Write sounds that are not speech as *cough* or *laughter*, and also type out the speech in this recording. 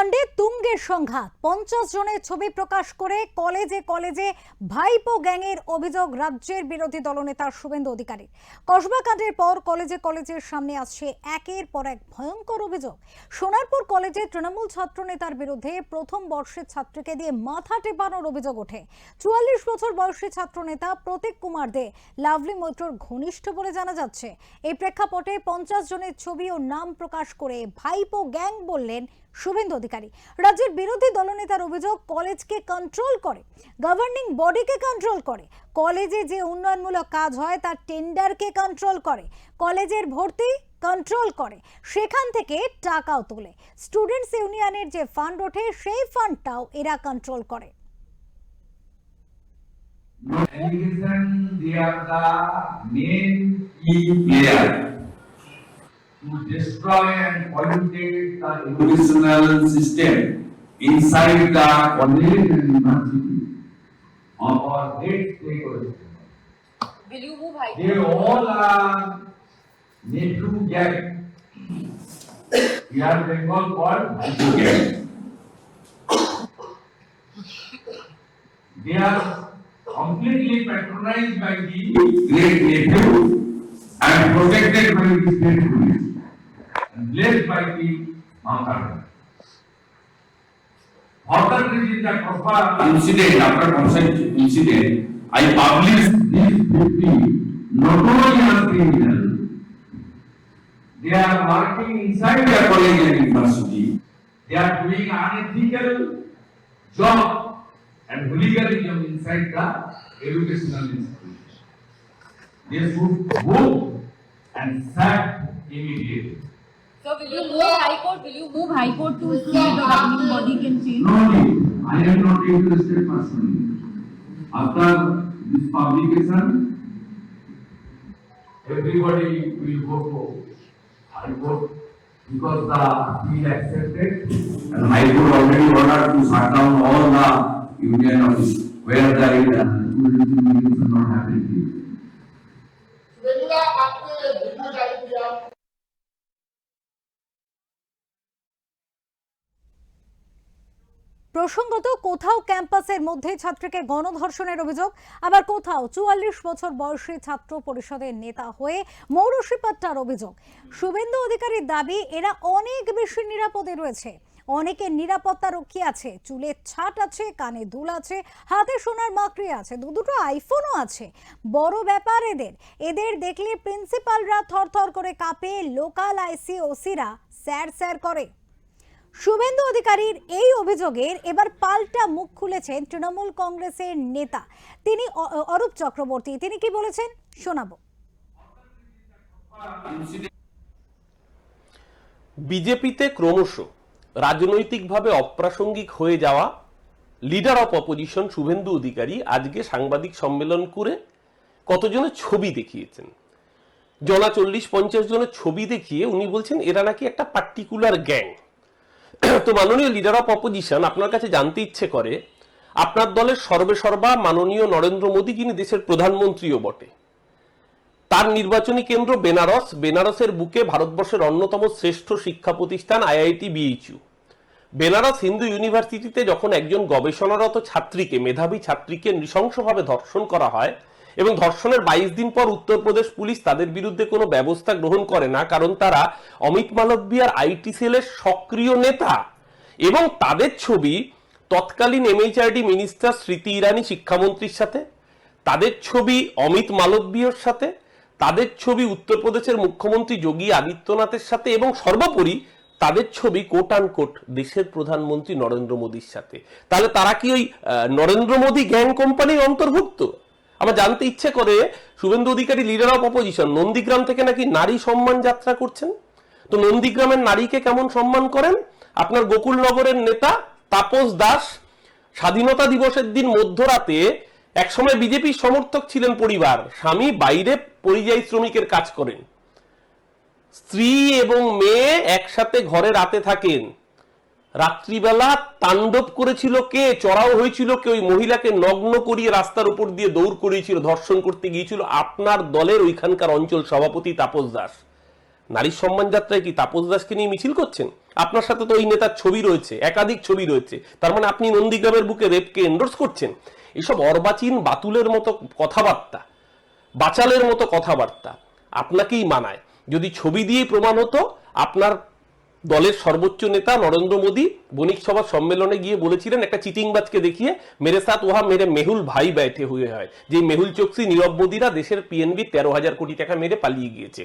donde তুঙ্গের সংঘাত। পঞ্চাশ জনের ছবি প্রকাশ করে কলেজে কলেজে ভাইপো গ্যাংয়ের অভিযোগ রাজ্যের বিরোধী দলনেতা শুভেন্দু অধিকারী কসবা কাণ্ডের পর কলেজে কলেজের সামনে আসছে একের পর এক ভয়ঙ্কর অভিযোগ। সোনারপুর কলেজে তৃণমূল ছাত্র নেতার বিরুদ্ধে প্রথম বর্ষের ছাত্রীকে দিয়ে মাথা টেপানোর অভিযোগ ওঠে। চুয়াল্লিশ বছর বয়সী ছাত্র নেতা প্রতীক কুমার দে লাভলি মৈত্রর ঘনিষ্ঠ বলে জানা যাচ্ছে। এই প্রেক্ষাপটে পঞ্চাশ জনের ছবি ও নাম প্রকাশ করে ভাইপো গ্যাং বললেন শুভেন্দু অধিকারী। রাজ্যের বিরোধী দলনেতার অভিযোগ কলেজকে কন্ট্রোল করে গভর্নিং বডিকে কন্ট্রোল করে। কলেজে যে উন্নয়নমূলক কাজ হয় তার টেন্ডারকে কন্ট্রোল করে। কলেজের ভর্তি কন্ট্রোল করে। সেখান থেকে টাকাও তোলে। স্টুডেন্টস ইউনিয়নের যে ফান্ড ওঠে সেই ফান্ডটাও এরা কন্ট্রোল করে। Education, they are the main key player to destroy and pollutate the educational system inside the college and university of our great stakeholders. Will you move high? They all are nephew gang. We are Bengal called nephew gang. They are completely patronized by the great nephew and protected by the state police and blessed by the Mamata. Further reason that incident, after consent incident, I published these fifty notorious criminals. They are working inside their college and university. They are doing unethical job and hooliganism inside the educational institution. They should move and sack immediately. So will you move high court? Will you move high court to see the governing body can change? No need, I am not interested personally. After this publication, everybody will go to High Court because the appeal accepted and High Court already ordered to shut down all the union office where the uh, meetings are not happening. वेगळा आपने প্রসঙ্গত, কোথাও ক্যাম্পাসের মধ্যে ছাত্রীকে গণধর্ষণের অভিযোগ, আবার কোথাও চুয়াল্লিশ বছর বয়সী ছাত্র পরিষদের নেতা হয়ে মৌরসিপাট্টার অভিযোগ। শুভেন্দু অধিকারীর দাবি, এরা অনেক বেশি নিরাপদে রয়েছে। অনেকের নিরাপত্তা রক্ষী আছে চুলের ছাট আছে, কানে দুল আছে, হাতে সোনার মাকড়ি আছে, দু দুটো আইফোনও আছে। বড় ব্যাপার এদের। এদের দেখলে প্রিন্সিপালরা থরথর করে কাঁপে, লোকাল আইসি ওসিরা স্যার স্যার করে। শুভেন্দু অধিকারীর এই অভিযোগের এবার পাল্টা মুখ খুলেছেন তৃণমূল কংগ্রেসের নেতা। তিনি অরূপ চক্রবর্তী, তিনি কি বলেছেন? শোনাবো। বিজেপিতে ক্রমশ রাজনৈতিকভাবে অপ্রাসঙ্গিক হয়ে যাওয়া leader of opposition Suvendu Adhikari আজকে সাংবাদিক সম্মেলন করে কতজনের ছবি দেখিয়েছেন? জনা চল্লিশ পঞ্চাশ জনের ছবি দেখিয়ে উনি বলছেন, এরা নাকি একটা পার্টিকুলার গ্যাং *coughs* তো মাননীয় লিডার অফ অপোজিশন আপনার কাছে জানতে ইচ্ছে করে, আপনার দলের সর্বেসর্বা মাননীয় নরেন্দ্র মোদী যিনি দেশের প্রধানমন্ত্রীও বটে। তার নির্বাচনী কেন্দ্র বেনারস, বেনারসের বুকে ভারতবর্ষের অন্যতম শ্রেষ্ঠ শিক্ষা প্রতিষ্ঠান আইআইটি বিএইচইউ। বেনারস হিন্দু ইউনিভার্সিটিতে যখন একজন গবেষণারত ছাত্রীকে, মেধাবী ছাত্রীকে নৃশংসভাবে ধর্ষণ করা হয় এবং ধর্ষণের বাইশ দিন পর উত্তরপ্রদেশ পুলিশ তাদের বিরুদ্ধে কোনো ব্যবস্থা গ্রহণ করে না, কারণ তারা অমিত মালব্যার আইটি সেলের সক্রিয় নেতা। এবং তাদের ছবি তৎকালীন এমএইচআরডি মিনিস্টার স্মৃতি ইরানি শিক্ষামন্ত্রীর সাথে, তাদের ছবি অমিত মালব্যর সাথে, তাদের ছবি উত্তরপ্রদেশের মুখ্যমন্ত্রী যোগী আদিত্যনাথের সাথে এবং সর্বোপরি তাদের ছবি কোট কোট দেশের প্রধানমন্ত্রী নরেন্দ্র মোদীর সাথে। তাহলে তারা কি ওই নরেন্দ্র মোদী গ্যাং কোম্পানির অন্তর্ভুক্ত? আমার জানতে ইচ্ছে করে Suvendu Adhikari leader of opposition Nandigram থেকে নাকি নারী সম্মান যাত্রা করছেন? তো নন্দীগ্রামের নারীকে কেমন সম্মান করেন? আপনার গোকুলনগরের নেতা তাপস দাস, স্বাধীনতা দিবসের দিন মধ্যরাতে একসময় বিজেপির সমর্থক ছিলেন পরিবার, স্বামী বাইরে পরিযায়ী শ্রমিকের কাজ করেন। স্ত্রী এবং মেয়ে একসাথে ঘরে রাতে থাকেন। রাত্রিবেলা তাণ্ডব করেছিল কে? চড়াও হয়েছিল কে? ওই মহিলাকে নগ্ন করিয়ে রাস্তার উপর দিয়ে দৌড় করিয়েছিল, ধর্ষণ করতে গিয়েছিল। আপনার দলের ওইখানকার অঞ্চল সভাপতি তাপস দাস। নারীর সম্মান যাত্রায় কি তাপস দাসকে নিয়ে মিছিল করছেন? আপনার সাথে তো ওই নেতার ছবি রয়েছে, একাধিক ছবি রয়েছে। তার মানে আপনি নন্দীগ্রামের বুকে রেপকে এন্ডোর্স করছেন। এসব অর্বাচীন বাতুলের মতো কথাবার্তা, বাচালের মতো কথাবার্তা আপনাকেই মানায়। যদি ছবি দিয়ে প্রমাণ হতো, আপনার দলের সর্বোচ্চ নেতা নরেন্দ্র মোদী বণিক সভা সম্মেলনে গিয়ে বলেছিলেন, একটা চিটিংবাজকে দেখিয়ে মেরে সাথ ওহা মেরে মেহুল ভাই ব্যয়ে হয়ে হয়। যে মেহুল চোকসি, নীরব মোদীরা দেশের পিএনবি তেরো হাজার কোটি টাকা মেরে পালিয়ে গিয়েছে।